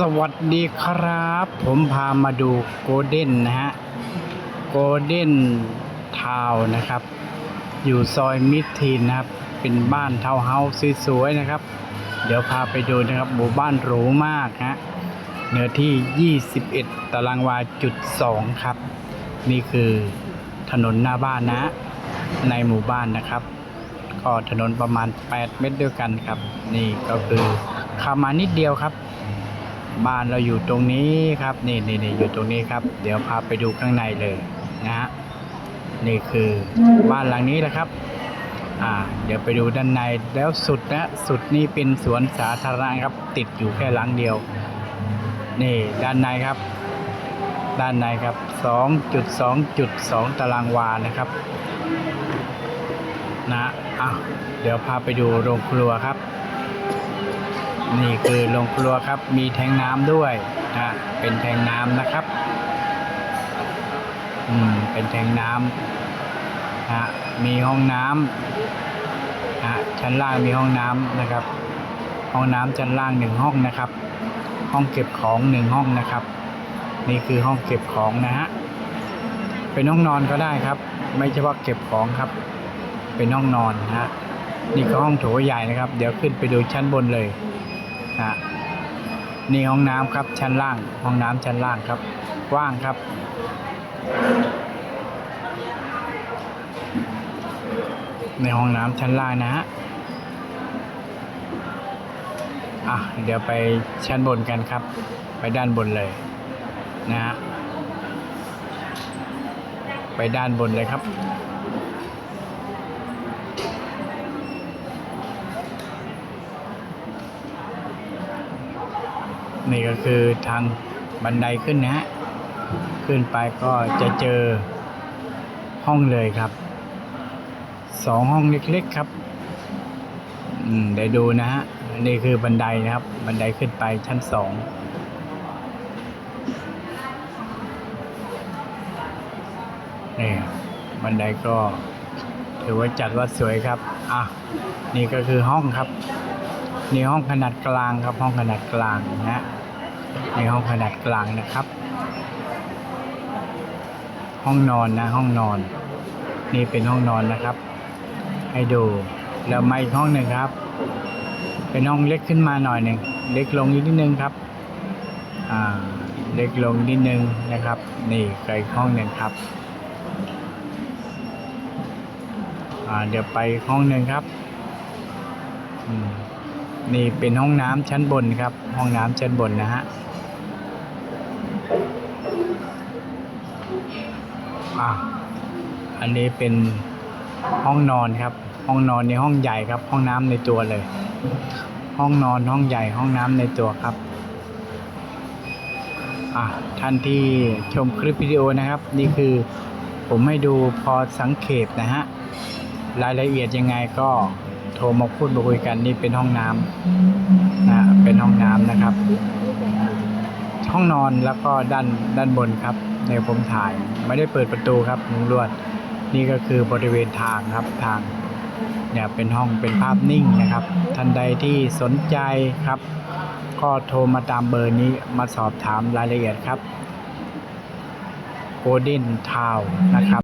สวัสดีครับ ผมพามาดูโกลเด้นนะฮะโกลเด้นทาวนะครับ อยู่ซอยมิดทีนนะครับ เป็นบ้านทาวน์เฮาส์สวยๆนะครับ เดี๋ยวพาไปดูนะครับหมู่บ้านหรูมากฮะเนื้อที่ 21 ตารางวาจุด2ครับ นี่คือถนนหน้าบ้านนะ ในหมู่บ้านนะครับ ก็ถนนประมาณ 8 เมตรด้วยกันครับ นี่ก็คือข้ามานิดเดียวครับ บ้านเราอยู่ตรงนี้ครับนี่นี่นี่อยู่ตรงนี้ครับ เดี๋ยวพาไปดูข้างในเลยนะฮะนี่คือบ้านหลังนี้แหละครับอ่าเดี๋ยวไปดูด้านในแล้วสุดนะสุดนี่เป็นสวนสาธารณะครับ ติดอยู่แค่หลังเดียว นี่ด้านในครับ ด้านในครับ 2.2.2 ตารางวานะครับ นะอะเดี๋ยวพาไปดูโรงครัวครับ นี่คือโรงครัวครับ มีแทงน้ำด้วยนะเป็นแทงน้ำนะครับ อืม เป็นแทงน้ำนะมีห้องน้ำนะชั้นล่างมีห้องน้ำนะครับ ห้องน้ำชั้นล่างหนึ่งห้องนะครับ ห้องเก็บของหนึ่งห้องนะครับ นี่คือห้องเก็บของนะฮะ เป็นห้องนอนก็ได้ครับ ไม่เฉพาะเก็บของครับ เป็นห้องนอนนะฮะนี่ก็ห้องโถใหญ่นะครับ เดี๋ยวขึ้นไปดูชั้นบนเลย นะนี่ห้องน้ำครับชั้นล่าง ห้องน้ำชั้นล่างครับ กว้างครับ ในห้องน้ำชั้นล่างนะฮะอะเดี๋ยวไปชั้นบนกันครับ ไปด้านบนเลยนะฮะไปด้านบนเลยครับ นี่ก็คือทางบันไดขึ้นนะฮะ ขึ้นไปก็จะเจอห้องเลยครับ สองห้องเล็กๆครับ อืมเดี๋ยวดูนะฮะ นี่คือบันไดนะครับ บันไดขึ้นไปชั้นสองนี่บันไดก็ถือว่าจัดว่าสวยครับ อะ นี่ก็คือห้องครับ นี่ห้องขนาดกลางครับห้องขนาดกลางนะในห้องขนาดกลางนะครับ ห้องนอนนะ ห้องนอน นี่เป็นห้องนอนนะครับ ให้ดูแล้วมาอีกห้องหนึ่งครับ เป็นห้องเล็กขึ้นมาหน่อยหนึ่งเล็กลงนิดนึงครับอ่าเล็กลงนิดนึงนะครับ นี่ก็อีกห้องหนึ่งครับอ่าเดี๋ยวไปห้องหนึ่งครับอืม นี่เป็นห้องน้ำชั้นบนครับ ห้องน้ำชั้นบนนะฮะอะอันนี้เป็นห้องนอนครับ ห้องนอนในห้องใหญ่ครับ ห้องน้ำในตัวเลย ห้องนอนห้องใหญ่ห้องน้ำในตัวครับอะท่านที่ชมคลิปวิดีโอนะครับ นี่คือผมให้ดูพอสังเกตนะฮะรายละเอียดยังไงก็ โทรมาพูดมาคุยกันนี่เป็นห้องน้ำนะเป็นห้องน้ำนะครับ ห้องนอนแล้วก็ด้านด้านบนครับในผมถ่ายไม่ได้เปิดประตูครับมุงลวด นี่ก็คือบริเวณทางครับทางเนี่ยเป็นห้องเป็นภาพนิ่งนะครับ ท่านใดที่สนใจครับ ก็โทรมาตามเบอร์นี้มาสอบถามรายละเอียดครับ Golden Town นะครับ